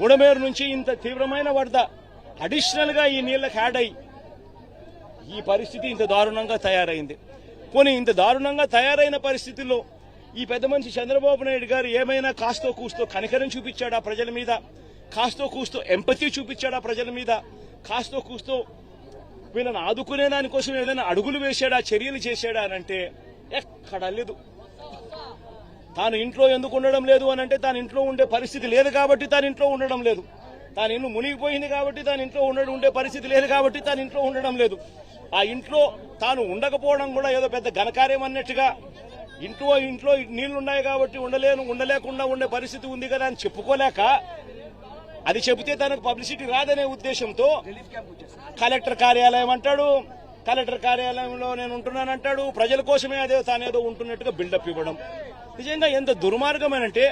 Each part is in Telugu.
గుడమేరు నుంచి ఇంత తీవ్రమైన వరద అడిషనల్గా ఈ నీళ్ళకి యాడ్ అయ్యి ఈ పరిస్థితి ఇంత దారుణంగా తయారైంది. పోనీ ఇంత దారుణంగా తయారైన పరిస్థితుల్లో ఈ పెద్ద మనిషి చంద్రబాబు నాయుడు గారు ఏమైనా కాస్తో కూస్తో కనికరం చూపించాడా ప్రజల మీద? కాస్తో కూస్తో ఎంపతి చూపించాడా ప్రజల మీద? కాస్తో కూస్తో వీళ్ళని ఆదుకునే దానికోసం ఏదైనా అడుగులు వేశాడా చర్యలు చేశాడా అని అంటే ఎక్కడా లేదు. తాను ఇంట్లో ఎందుకు ఉండడం లేదు అని అంటే తాను ఇంట్లో ఉండే పరిస్థితి లేదు కాబట్టి తాను ఇంట్లో ఉండడం లేదు. తాను ఇల్లు మునిగిపోయింది కాబట్టి తాను ఇంట్లో ఉండడం ఉండే పరిస్థితి లేదు కాబట్టి తాను ఇంట్లో ఉండడం లేదు. ఆ ఇంట్లో తాను ఉండకపోవడం కూడా ఏదో పెద్ద ఘనకార్యం అన్నట్టుగా ఇంట్లో ఇంట్లో నీళ్ళు ఉన్నాయి కాబట్టి ఉండలేను ఉండలేకుండా ఉండే పరిస్థితి ఉంది కదా అని చెప్పుకోలేక అది చెబితే తనకు పబ్లిసిటీ రాదనే ఉద్దేశంతో కలెక్టర్ కార్యాలయం అంటాడు కలెక్టర్ కార్యాలయంలో నేను ఉంటున్నానంటాడు ప్రజల కోసమే అదే తానేదో ఉంటున్నట్టుగా బిల్డప్ ఇవ్వడం. నిజంగా ఎంత దుర్మార్గమేనంటే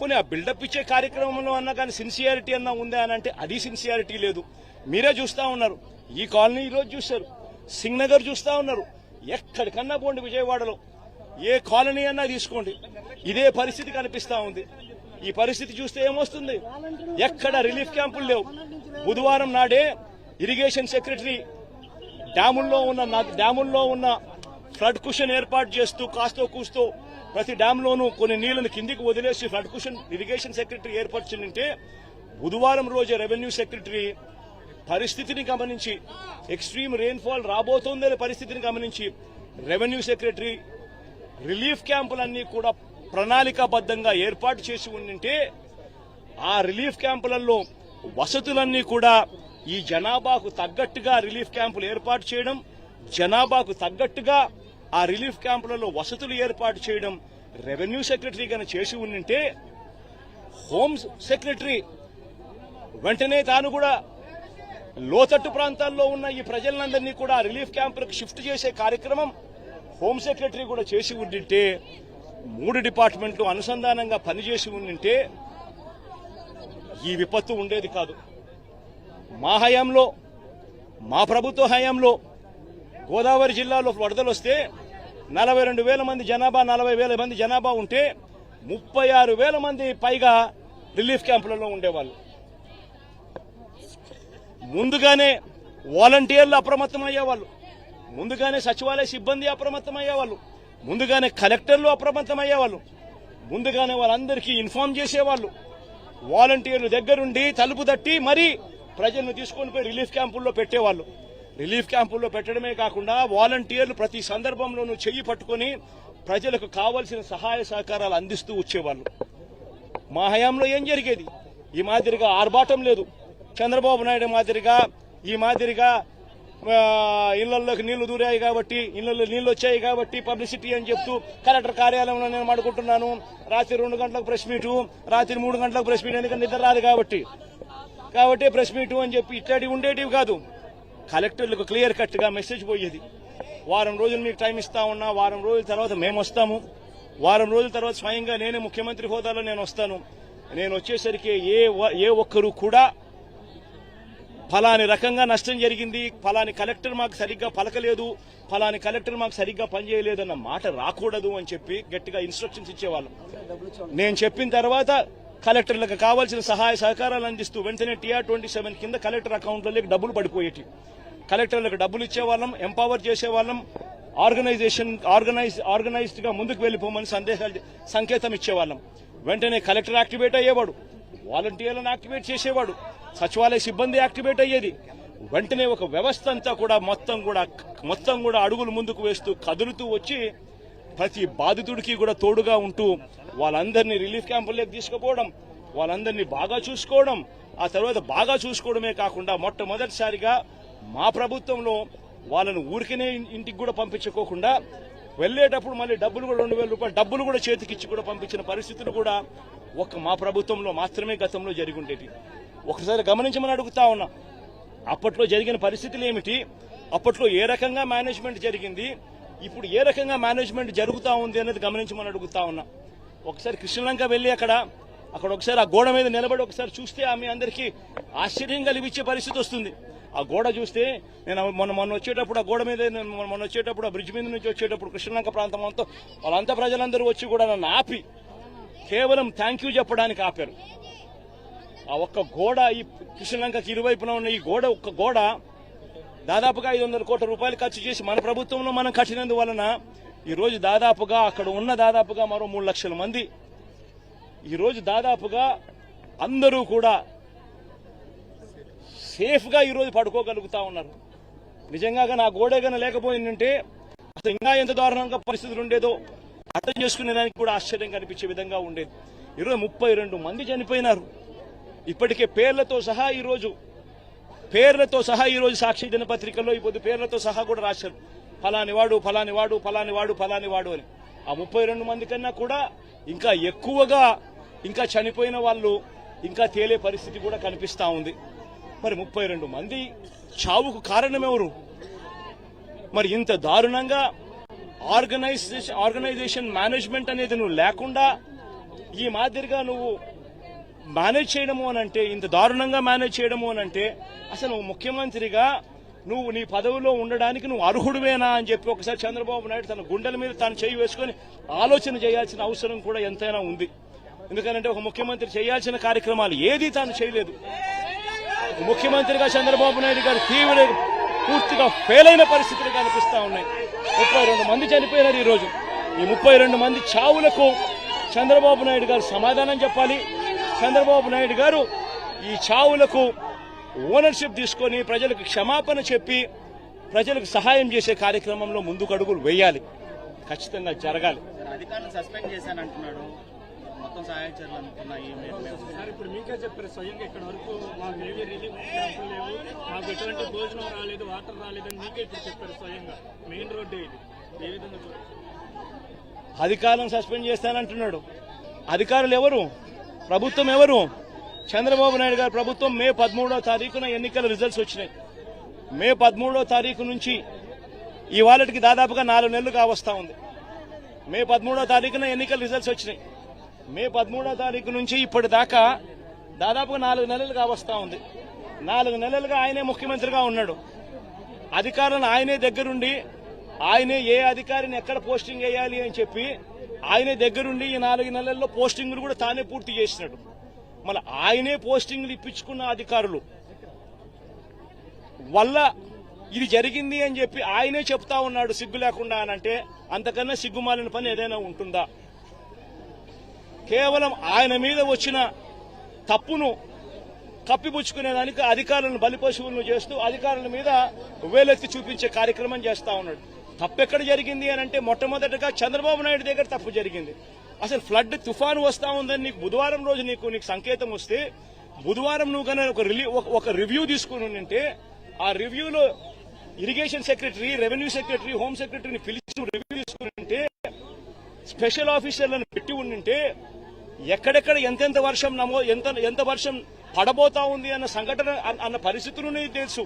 పోనీ ఆ బిల్డప్ ఇచ్చే కార్యక్రమంలో అన్నా కానీ సిన్సియారిటీ అన్నా ఉందా అని అంటే అది సిన్సియారిటీ లేదు. మీరే చూస్తా ఉన్నారు. ఈ కాలనీ ఈరోజు రోజు చూశారు. సింగ్ నగర్ చూస్తా ఉన్నారు. ఎక్కడికన్నా పోండి విజయవాడలో. ఏ కాలనీ అన్నా తీసుకోండి. ఇదే పరిస్థితి కనిపిస్తూ ఉంది. ఈ పరిస్థితి చూస్తే ఏమొస్తుంది? ఎక్కడ రిలీఫ్ క్యాంపులు లేవు. బుధవారం నాడే ఇరిగేషన్ సెక్రటరీ డ్యాముల్లో ఉన్న డ్యాముల్లో ఉన్న ఫ్లడ్ కుషన్ ఏర్పాటు చేస్తూ కాస్తో కూస్తో ప్రతి డ్యాంలోనూ కొన్ని నీళ్ళను కిందికి వదిలేసి ఫ్లడ్ కుషన్ ఇరిగేషన్ సెక్రటరీ ఏర్పరిచిందంటే బుధవారం రోజు రెవెన్యూ సెక్రటరీ పరిస్థితిని గమనించి ఎక్స్ట్రీమ్ రెయిన్ఫాల్ రాబోతోందనే పరిస్థితిని గమనించి రెవెన్యూ సెక్రటరీ రిలీఫ్ క్యాంపులన్నీ కూడా ప్రణాళికాబద్ధంగా ఏర్పాటు చేసి ఉండింటే ఆ రిలీఫ్ క్యాంపులలో వసతులన్నీ కూడా ఈ జనాభాకు తగ్గట్టుగా రిలీఫ్ క్యాంపులు ఏర్పాటు చేయడం జనాభాకు తగ్గట్టుగా ఆ రిలీఫ్ క్యాంపులలో వసతులు ఏర్పాటు చేయడం రెవెన్యూ సెక్రటరీ కనుక చేసి ఉండింటే హోమ్ సెక్రటరీ వెంటనే తాను కూడా లోతట్టు ప్రాంతాల్లో ఉన్న ఈ ప్రజలందరినీ కూడా రిలీఫ్ క్యాంపులకు షిఫ్ట్ చేసే కార్యక్రమం హోమ్ సెక్రటరీ కూడా చేసి ఉండింటే మూడు డిపార్ట్మెంట్లు అనుసంధానంగా పనిచేసి ఉండింటే ఈ విపత్తు ఉండేది కాదు. మా హయాంలో మా ప్రభుత్వ హయాంలో గోదావరి జిల్లాలో వరదలు వస్తే నలభై రెండు వేల మంది జనాభా నలభై వేల మంది జనాభా ఉంటే ముప్పై ఆరు వేల మంది పైగా రిలీఫ్ క్యాంపులలో ఉండేవాళ్ళు. ముందుగానే వాలంటీర్లు అప్రమత్తం అయ్యేవాళ్ళు ముందుగానే సచివాలయ సిబ్బంది అప్రమత్తం అయ్యేవాళ్ళు ముందుగానే కలెక్టర్లు అప్రమత్తం అయ్యేవాళ్ళు ముందుగానే వాళ్ళందరికీ ఇన్ఫార్మ్ చేసేవాళ్ళు. వాలంటీర్లు దగ్గరుండి తలుపు తట్టి మరీ ప్రజలను తీసుకొని పోయి రిలీఫ్ క్యాంపుల్లో పెట్టేవాళ్ళు. రిలీఫ్ క్యాంపుల్లో పెట్టడమే కాకుండా వాలంటీర్లు ప్రతి సందర్భంలోనూ చెయ్యి పట్టుకొని ప్రజలకు కావలసిన సహాయ సహకారాలు అందిస్తూ వచ్చేవాళ్ళు. మా హయాంలో ఏం జరిగేది? ఈ మాదిరిగా ఆర్భాటం లేదు. చంద్రబాబు నాయుడు మాదిరిగా ఈ మాదిరిగా ఇళ్ళలోకి నీళ్ళు దూరాయి కాబట్టి ఇళ్ళలో నీళ్ళు వచ్చాయి కాబట్టి పబ్లిసిటీ అని చెప్తూ కలెక్టర్ కార్యాలయంలో నేను మాడుకుంటున్నాను రాత్రి రెండు గంటలకు ప్రెస్ మీటు రాత్రి మూడు గంటలకు ప్రెస్ మీట్ ఎందుకంటే నిద్ర రాదు కాబట్టి. కాబట్టి ప్రెస్ మీటు అని చెప్పి ఇట్లాంటివి ఉండేటివి కాదు. కలెక్టర్లకు క్లియర్ కట్గా మెసేజ్ పోయేది. వారం రోజులు మీకు టైం ఇస్తా ఉన్నా వారం రోజుల తర్వాత మేము వస్తాము. వారం రోజుల తర్వాత స్వయంగా నేనే ముఖ్యమంత్రి హోదాలో నేను వస్తాను. నేను వచ్చేసరికి ఏ ఏ ఒక్కరు కూడా ఫలాని రకంగా నష్టం జరిగింది. ఫలాని కలెక్టర్ మాకు సరిగ్గా పలకలేదు. ఫలాని కలెక్టర్ మాకు సరిగ్గా పనిచేయలేదు అన్న మాట రాకూడదు అని చెప్పి గట్టిగా ఇన్స్ట్రక్షన్స్ ఇచ్చేవాళ్ళం. నేను చెప్పిన తర్వాత కలెక్టర్లకు కావాల్సిన సహాయ సహకారాలు అందిస్తూ వెంటనే టీఆర్ ట్వంటీ సెవెన్ కింద కలెక్టర్ అకౌంట్లలోకి డబ్బులు పడిపోయేటి. కలెక్టర్లకు డబ్బులు ఇచ్చేవాళ్ళం ఎంపవర్ చేసేవాళ్ళం ఆర్గనైజేషన్ ఆర్గనైజ్ ఆర్గనైజ్డ్గా ముందుకు వెళ్ళిపోమని సందేశాలు సంకేతం ఇచ్చేవాళ్ళం. వెంటనే కలెక్టర్ యాక్టివేట్ అయ్యేవాడు వాలంటీర్లను యాక్టివేట్ చేసేవాడు సచివాలయ సిబ్బంది యాక్టివేట్ అయ్యేది. వెంటనే ఒక వ్యవస్థ అంతా కూడా మొత్తం కూడా మొత్తం కూడా అడుగులు ముందుకు వేస్తూ కదులుతూ వచ్చి ప్రతి బాధితుడికి కూడా తోడుగా ఉంటూ వాళ్ళందరినీ రిలీఫ్ క్యాంపుల్లోకి తీసుకుపోవడం వాళ్ళందరినీ బాగా చూసుకోవడం ఆ తర్వాత బాగా చూసుకోవడమే కాకుండా మొట్టమొదటిసారిగా మా ప్రభుత్వంలో వాళ్ళను ఊరికనే ఇంటికి కూడా పంపించుకోకుండా వెళ్ళేటప్పుడు మళ్ళీ డబ్బులు కూడా రెండు వేల రూపాయలు డబ్బులు కూడా చేతికిచ్చి కూడా పంపించిన పరిస్థితులు కూడా ఒక మా ప్రభుత్వంలో మాత్రమే గతంలో జరిగి ఉండేవి ఒకసారి గమనించమని అడుగుతా ఉన్నా. అప్పట్లో జరిగిన పరిస్థితులు ఏమిటి? అప్పట్లో ఏ రకంగా మేనేజ్మెంట్ జరిగింది? ఇప్పుడు ఏ రకంగా మేనేజ్మెంట్ జరుగుతూ ఉంది అనేది గమనించమని అడుగుతా ఉన్నా. ఒకసారి కృష్ణలంక వెళ్ళి అక్కడ అక్కడ ఒకసారి ఆ గోడ మీద నిలబడి ఒకసారి చూస్తే ఆమె అందరికీ ఆశ్చర్యం కలిగించే పరిస్థితి వస్తుంది. ఆ గోడ చూస్తే నేను మొన్న మొన్న వచ్చేటప్పుడు ఆ గోడ మీద మొన్న మొన్న వచ్చేటప్పుడు ఆ బ్రిడ్జ్ మీద నుంచి వచ్చేటప్పుడు కృష్ణలంక ప్రాంతం అంతా వాళ్ళంతా ప్రజలందరూ వచ్చి కూడా నన్ను ఆపి కేవలం థ్యాంక్ యూ చెప్పడానికి ఆపారు. ఆ ఒక్క గోడ ఈ కృష్ణలంకకి ఇరువైపున ఉన్న ఈ గోడ ఒక్క గోడ దాదాపుగా ఐదు వందల కోట్ల రూపాయలు ఖర్చు చేసి మన ప్రభుత్వంలో మనం కట్టినందువలన ఈ రోజు దాదాపుగా అక్కడ ఉన్న దాదాపుగా మరో మూడు లక్షల మంది. ఈరోజు దాదాపుగా అందరూ కూడా సేఫ్గా ఈరోజు పడుకోగలుగుతా ఉన్నారు. నిజంగా నా గోడే గన లేకపోయిందంటే అసలు ఇంకా ఎంత దారుణంగా పరిస్థితులు ఉండేదో అర్థం చేసుకునే దానికి కూడా ఆశ్చర్యం కనిపించే విధంగా ఉండేది. ఈరోజు ముప్పై రెండు మంది చనిపోయినారు. ఇప్పటికే పేర్లతో సహా ఈరోజు పేర్లతో సహా ఈరోజు సాక్షి దినపత్రికల్లో ఇప్పుడు పేర్లతో సహా కూడా రాశారు. ఫలాని వాడు ఫలాని వాడు ఫలాని వాడు ఫలాని వాడు అని. ఆ ముప్పై రెండు మంది కన్నా కూడా ఇంకా ఎక్కువగా ఇంకా చనిపోయిన వాళ్ళు ఇంకా తేలే పరిస్థితి కూడా కనిపిస్తూ ఉంది. మరి ముప్పై రెండు మంది చావుకు కారణమెవరు? మరి ఇంత దారుణంగా ఆర్గనైజేషన్ ఆర్గనైజేషన్ మేనేజ్మెంట్ అనేది నువ్వు లేకుండా ఈ మాదిరిగా నువ్వు మేనేజ్ చేయడము అని అంటే ఇంత దారుణంగా మేనేజ్ చేయడము అని అంటే అసలు ముఖ్యమంత్రిగా నువ్వు నీ పదవిలో ఉండడానికి నువ్వు అర్హుడువేనా అని చెప్పి ఒకసారి చంద్రబాబు నాయుడు తన గుండెల మీద తాను చేయి వేసుకొని ఆలోచన చేయాల్సిన అవసరం కూడా ఎంతైనా ఉంది. ఎందుకంటే ఒక ముఖ్యమంత్రి చేయాల్సిన కార్యక్రమాలు ఏది తాను చేయలేదు. ముఖ్యమంత్రిగా చంద్రబాబు నాయుడు గారు తీవ్ర పూర్తిగా ఫెయిల్ అయిన పరిస్థితులు కనిపిస్తా ఉన్నాయి. ముప్పై రెండు మంది చనిపోయినారు ఈ రోజు ఈ ముప్పై రెండు మంది చావులకు చంద్రబాబు నాయుడు గారు సమాధానం చెప్పాలి. చంద్రబాబు నాయుడు గారు ఈ చావులకు ఓనర్షిప్ తీసుకొని ప్రజలకు క్షమాపణ చెప్పి ప్రజలకు సహాయం చేసే కార్యక్రమంలో ముందుకు అడుగులు వేయాలి. ఖచ్చితంగా జరగాలి. అధికారులను సస్పెండ్ చేశాను అంటున్నాడు మొత్తం సహాయ చర్యలు అనుకున్నాయి మేము- మేము- సార్ ఇప్పుడు మీకే చెప్పారు స్వయంగా ఇక్కడ వరకు మాకు ఏవి రిలీఫ్ క్యాంపులు లేవు మాకు ఎటువంటి భోజనం రాలేదు వాటర్ రాలేదని మీకే ఇప్పుడు చెప్పారు స్వయంగా. మెయిన్ రోడ్డే ఇది. ఏ విధంగా చూడాలి అధికారులను సస్పెండ్ చేస్తానంటున్నాడు. అధికారులు ఎవరు? ప్రభుత్వం ఎవరు? చంద్రబాబు నాయుడు గారి ప్రభుత్వం మే పదమూడో తారీఖున ఎన్నికల రిజల్ట్స్ వచ్చినాయి. మే పదమూడో తారీఖు నుంచి ఇవాళకి దాదాపుగా నాలుగు నెలలు కావస్తా ఉంది. మే పదమూడో తారీఖున ఎన్నికల రిజల్ట్స్ వచ్చినాయి. మే పదమూడో తారీఖు నుంచి ఇప్పటిదాకా దాదాపుగా నాలుగు నెలలు కావస్తా ఉంది. నాలుగు నెలలుగా ఆయనే ముఖ్యమంత్రిగా ఉన్నాడు. అధికారులను ఆయనే దగ్గరుండి ఆయనే ఏ అధికారిని ఎక్కడ పోస్టింగ్ వేయాలి అని చెప్పి ఆయన దగ్గరుండి ఈ నాలుగు నెలల్లో పోస్టింగ్లు కూడా తానే పూర్తి చేసినాడు. మళ్ళీ ఆయనే పోస్టింగ్లు ఇప్పించుకున్న అధికారులు. వల్ల ఇది జరిగింది అని చెప్పి ఆయనే చెప్తా ఉన్నాడు సిగ్గు లేకుండా అనంటే అంతకన్నా సిగ్గుమాలిన పని ఏదైనా ఉంటుందా? కేవలం ఆయన మీద వచ్చిన తప్పును కప్పిపుచ్చుకునేదానికి అధికారులను బలిపశువులను చేస్తూ అధికారుల మీద వేలెత్తి చూపించే కార్యక్రమం చేస్తా ఉన్నాడు. తప్పెక్కడ జరిగింది అని అంటే మొట్టమొదటిగా చంద్రబాబు నాయుడు దగ్గర తప్పు జరిగింది. అసలు ఫ్లడ్ తుఫాను వస్తా ఉందని నీకు బుధవారం రోజు నీకు నీకు సంకేతం వస్తే బుధవారం నువ్వు కనుక ఒక రిలీ ఒక- రివ్యూ తీసుకుని ఉంటే ఆ రివ్యూలో irrigation secretary revenue secretary home సెక్రటరీని పిలిచి రివ్యూ తీసుకుని ఉంటే స్పెషల్ ఆఫీసర్లను పెట్టి ఉండింటే ఎక్కడెక్కడ ఎంతెంత వర్షం నమో ఎంత ఎంత వర్షం పడబోతా ఉంది అన్న సంఘటన అన్న- అన్న పరిస్థితులు నీకు తెలుసు.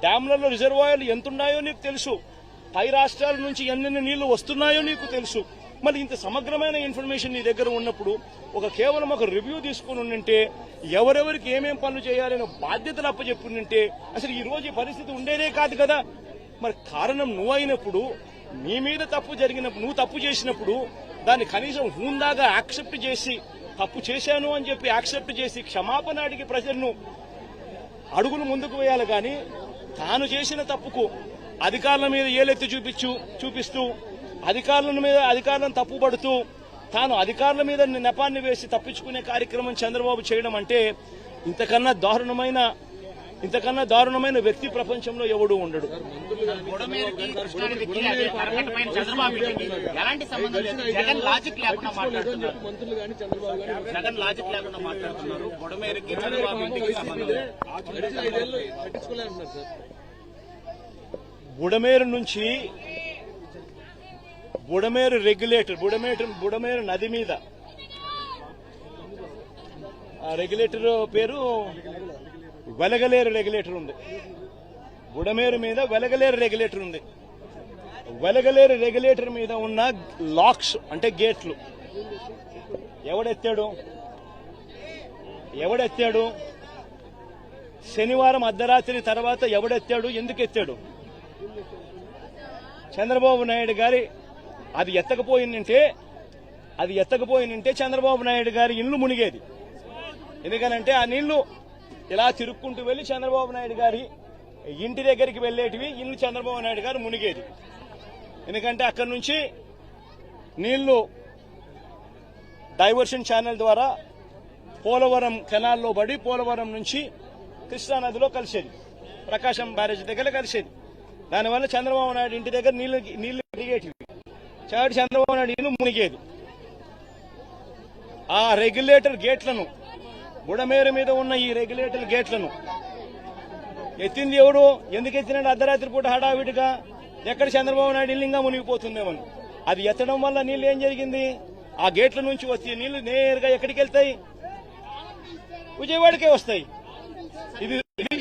డ్యాంలలో రిజర్వాయర్లు ఎంతున్నాయో నీకు తెలుసు. పై రాష్ట్రాల నుంచి ఎన్నెన్ని నీళ్ళు వస్తున్నాయో నీకు తెలుసు. మరి ఇంత సమగ్రమైన ఇన్ఫర్మేషన్ నీ దగ్గర ఉన్నప్పుడు ఒక కేవలం ఒక రివ్యూ తీసుకుని ఉండింటే ఎవరెవరికి ఏమేం పనులు చేయాలనే బాధ్యతలు అప్పచెప్పుంటే అసలు ఈ రోజు పరిస్థితి ఉండేదే కాదు కదా. మరి కారణం నువ్వు అయినప్పుడు నీ మీద తప్పు జరిగినప్పుడు నువ్వు తప్పు చేసినప్పుడు దాన్ని కనీసం హూందాగా యాక్సెప్ట్ చేసి తప్పు చేశాను అని చెప్పి యాక్సెప్ట్ చేసి క్షమాపణ అడిగి ప్రజలను అడుగులు ముందుకు వేయాలి కానీ తాను చేసిన తప్పుకు అధికారుల మీద ఏలెత్తి చూపించు చూపిస్తూ అధికారుల మీద అధికారులను తప్పుపడుతూ తాను అధికారుల మీద నెపాన్ని వేసి తప్పించుకునే కార్యక్రమం చంద్రబాబు చేయడం అంటే ఇంతకన్నా దారుణమైన ఇంతకన్నా దారుణమైన వ్యక్తి ప్రపంచంలో ఎవడు ఉండడు. బుడమేరు నుంచి బుడమేరు రెగ్యులేటర్ బుడమేటర్ బుడమేరు నది మీద. ఆ రెగ్యులేటర్ పేరు వెలగలేరు రెగ్యులేటర్ ఉంది. బుడమేరు మీద వెలగలేరు రెగ్యులేటర్ ఉంది. వెలగలేరు రెగ్యులేటర్ మీద ఉన్న లాక్స్ అంటే గేట్లు. ఎవడెత్తాడు? ఎవడెత్తాడు? శనివారం అర్ధరాత్రి తర్వాత ఎవడెత్తాడు? ఎందుకు ఎత్తాడు చంద్రబాబు నాయుడు గారి అది ఎత్తకపోయిందంటే అది ఎత్తకపోయిందంటే చంద్రబాబు నాయుడు గారి ఇల్లు మునిగేది. ఎందుకనంటే ఆ నీళ్ళు ఇలా తిరుక్కుంటూ వెళ్ళి చంద్రబాబు నాయుడు గారి ఇంటి దగ్గరికి వెళ్ళేటివి ఇల్లు చంద్రబాబు నాయుడు గారు మునిగేది. ఎందుకంటే అక్కడి నుంచి నీళ్ళు డైవర్షన్ ఛానల్ ద్వారా పోలవరం కెనాల్లో పడి పోలవరం నుంచి కృష్ణానదిలో కలిసేది. ప్రకాశం బ్యారేజ్ దగ్గర కలిసేది. దానివల్ల చంద్రబాబు నాయుడు ఇంటి దగ్గర నీళ్ళు నీళ్ళు దిగేటివి చాటి చంద్రబాబు నాయుడు ఇల్లు మునిగేది. ఆ రెగ్యులేటర్ గేట్లను బుడమేరు మీద ఉన్న ఈ రెగ్యులేటర్ గేట్లను ఎత్తింది ఎవడు? ఎందుకు ఎత్తినాడు? అర్ధరాత్రి పూట హడావిడిగా ఎక్కడ చంద్రబాబు నాయుడు ఇల్లింగా మునిగిపోతుందేమని. అది ఎత్తడం వల్ల నీళ్ళు ఏం జరిగింది? ఆ గేట్ల నుంచి వచ్చే నీళ్ళు నేరుగా ఎక్కడికి వెళ్తాయి? విజయవాడకే వస్తాయి. ఇది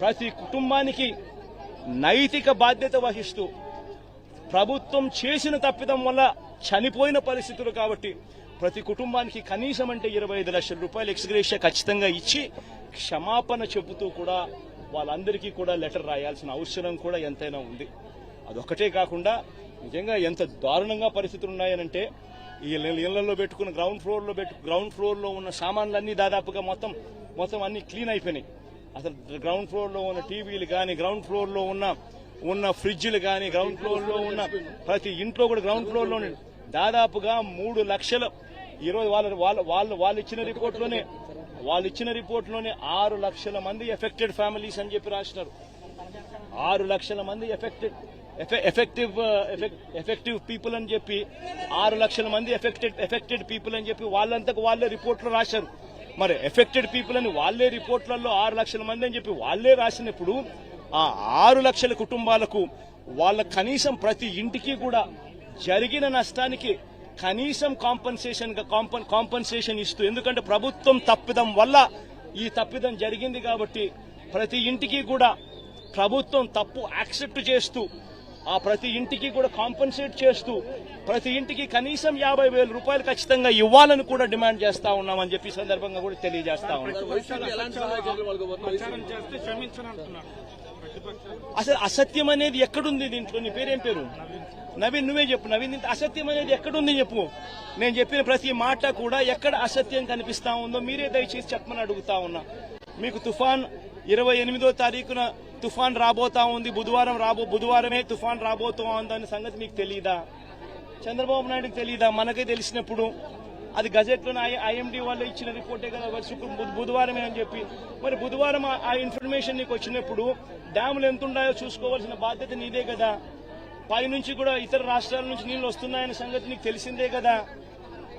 ప్రతి కుటుంబానికి నైతిక బాధ్యత వహిస్తూ ప్రభుత్వం చేసిన తప్పిదం వల్ల చనిపోయిన పరిస్థితులు కాబట్టి ప్రతి కుటుంబానికి కనీసం అంటే ఇరవై ఐదు లక్షల రూపాయలు ఎక్స్గ్రేషియా ఖచ్చితంగా ఇచ్చి క్షమాపణ చెబుతూ కూడా వాళ్ళందరికీ కూడా లెటర్ రాయాల్సిన అవసరం కూడా ఎంతైనా ఉంది. అదొక్కటే కాకుండా నిజంగా ఎంత దారుణంగా పరిస్థితులు ఉన్నాయనంటే ఈ ఇళ్ళలో పెట్టుకున్న గ్రౌండ్ ఫ్లోర్లో పెట్టు గ్రౌండ్ ఫ్లోర్లో ఉన్న సామాన్లన్నీ దాదాపుగా మొత్తం మొత్తం అన్ని క్లీన్ అయిపోయినాయి. అసలు గ్రౌండ్ ఫ్లోర్లో ఉన్న టీవీలు కానీ గ్రౌండ్ ఫ్లోర్లో ఉన్న ఉన్న ఫ్రిడ్జ్లు కానీ గ్రౌండ్ ఫ్లోర్లో ఉన్న ప్రతి ఇంట్లో కూడా గ్రౌండ్ ఫ్లోర్లో దాదాపుగా మూడు లక్షల. ఈరోజు వాళ్ళ వాళ్ళ వాళ్ళు వాళ్ళు ఇచ్చిన రిపోర్ట్లోనే వాళ్ళు ఇచ్చిన రిపోర్ట్లోనే ఆరు లక్షల మంది ఎఫెక్టెడ్ ఫ్యామిలీస్ అని చెప్పి రాసినారు. ఆరు లక్షల మంది ఎఫెక్టెడ్ ఎఫెక్టివ్ ఎఫెక్టివ్ పీపుల్ అని చెప్పి ఆరు లక్షల మంది ఎఫెక్టెడ్ ఎఫెక్టెడ్ పీపుల్ అని చెప్పి వాళ్ళంతకు వాళ్ళే రిపోర్ట్లో రాశారు. మరి ఎఫెక్టెడ్ పీపుల్ అని వాళ్ళే రిపోర్ట్లలో ఆరు లక్షల మంది అని చెప్పి వాళ్ళే రాసినప్పుడు ఆ ఆరు లక్షల కుటుంబాలకు వాళ్ళ కనీసం ప్రతి ఇంటికి కూడా జరిగిన నష్టానికి కనీసం కాంపన్సేషన్ కాంపన్సేషన్ ఇస్తూ ఎందుకంటే ప్రభుత్వం తప్పిదం వల్ల ఈ తప్పిదం జరిగింది కాబట్టి ప్రతి ఇంటికి కూడా ప్రభుత్వం తప్పు యాక్సెప్ట్ చేస్తూ ఆ ప్రతి ఇంటికి కూడా కాంపన్సేట్ చేస్తూ ప్రతి ఇంటికి కనీసం యాభై వేల రూపాయలు ఖచ్చితంగా ఇవ్వాలని కూడా డిమాండ్ చేస్తా ఉన్నామని చెప్పి ఈ సందర్భంగా కూడా తెలియజేస్తా ఉన్నాం. అసలు అసత్యం అనేది ఎక్కడుంది దీంట్లో? నీ పేరేం పేరు? నవీన్ నువ్వే చెప్పు. నవీన్ ఇంత అసత్యం అనేది ఎక్కడుంది చెప్పు. నేను చెప్పిన ప్రతి మాట కూడా ఎక్కడ అసత్యం కనిపిస్తా ఉందో మీరే దయచేసి చెప్పమని అడుగుతా ఉన్నా. మీకు తుఫాన్ ఇరవై ఎనిమిదో తారీఖున తుఫాన్ రాబోతా ఉంది బుధవారం రాబో బుధవారమే తుఫాన్ రాబోతా ఉందనే సంగతి మీకు తెలియదా చంద్రబాబు నాయుడుకి తెలియదా మనకే తెలిసినప్పుడు. అది గజెట్లో ఐఎండి వాళ్ళు ఇచ్చిన రిపోర్టే కదా మరి శుక్ర బుధవారమే అని చెప్పి. మరి బుధవారం ఆ- ఇన్ఫర్మేషన్ నీకు వచ్చినప్పుడు డ్యాములు ఎంత ఉన్నాయో చూసుకోవాల్సిన బాధ్యత నీదే కదా. పైనుంచి కూడా ఇతర రాష్ట్రాల నుంచి నీళ్ళు వస్తున్నాయన్న సంగతి నీకు తెలిసిందే కదా.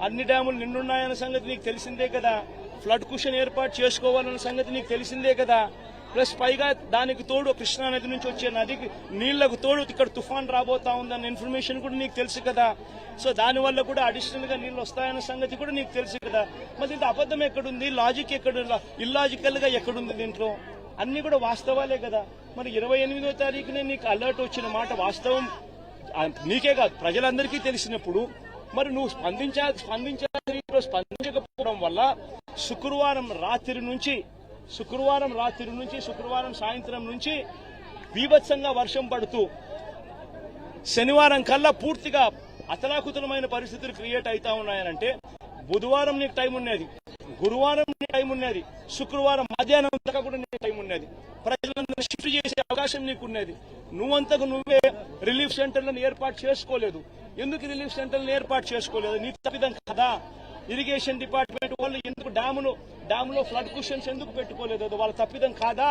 అన్ని డ్యాములు నిండున్నాయన్న సంగతి నీకు తెలిసిందే కదా. ఫ్లడ్ కుషన్ ఏర్పాటు చేసుకోవాలన్న సంగతి నీకు తెలిసిందే కదా. ప్లస్ పైగా దానికి తోడు కృష్ణా నది నుంచి వచ్చే నదికి నీళ్ళకు తోడు ఇక్కడ తుఫాన్ రాబోతా ఉందన్న ఇన్ఫర్మేషన్ కూడా నీకు తెలుసు కదా. సో దానివల్ల కూడా అడిషనల్గా నీళ్ళు వస్తాయన్న సంగతి కూడా నీకు తెలుసు కదా. మరి ఇది అబద్ధం ఎక్కడుంది? లాజిక్ ఎక్కడ ఇల్లాజికల్గా ఎక్కడుంది దీంట్లో? అన్ని కూడా వాస్తవాలే కదా. మరి ఇరవై ఎనిమిదో తారీఖునే నీకు అలర్ట్ వచ్చిన మాట వాస్తవం? నీకే కాదు ప్రజలందరికీ తెలిసినప్పుడు. మరి నువ్వు స్పందించా స్పందించాల్సిన రీతిలో స్పందించకపోవడం వల్ల శుక్రవారం రాత్రి నుంచి శుక్రవారం రాత్రి నుంచి శుక్రవారం సాయంత్రం నుంచి బీభత్సంగా వర్షం పడుతూ శనివారం కల్లా పూర్తిగా అతలాకుతలమైన పరిస్థితులు క్రియేట్ అవుతా ఉన్నాయనంటే బుధవారం నీకు టైం ఉన్నది గురువారం నీకు టైం ఉన్నది శుక్రవారం మధ్యాహ్నం దాకా కూడా నీకు టైం ఉన్నది. ప్రజలందరూ షిఫ్ట్ చేసే అవకాశం నీకు ఉన్నది. నువ్వంతకు నువ్వే రిలీఫ్ సెంటర్లను ఏర్పాటు చేసుకోలేదు. ఎందుకు రిలీఫ్ సెంటర్లను ఏర్పాటు చేసుకోలేదు? నీ తప్పిదం కదా. ఇరిగేషన్ డిపార్ట్మెంట్ వాళ్ళు ఎందుకు డ్యామును డ్యామ్లో ఫ్లడ్ కుషన్స్ ఎందుకు పెట్టుకోలేదు అది వాళ్ళ తప్పిదం కాదా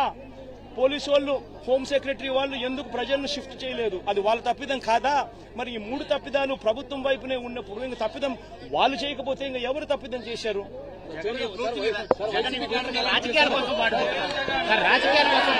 పోలీసు వాళ్ళు హోమ్ సెక్రటరీ వాళ్ళు ఎందుకు ప్రజలను షిఫ్ట్ చేయలేదు అది వాళ్ళ తప్పిదం కాదా మరి ఈ మూడు తప్పిదాలు ప్రభుత్వం వైపునే ఉన్నప్పుడు ఇంకా తప్పిదం వాళ్ళు చేయకపోతే ఇంకా ఎవరు తప్పిదం చేశారు రాజకీయాల కోసం రాజకీయాల కోసం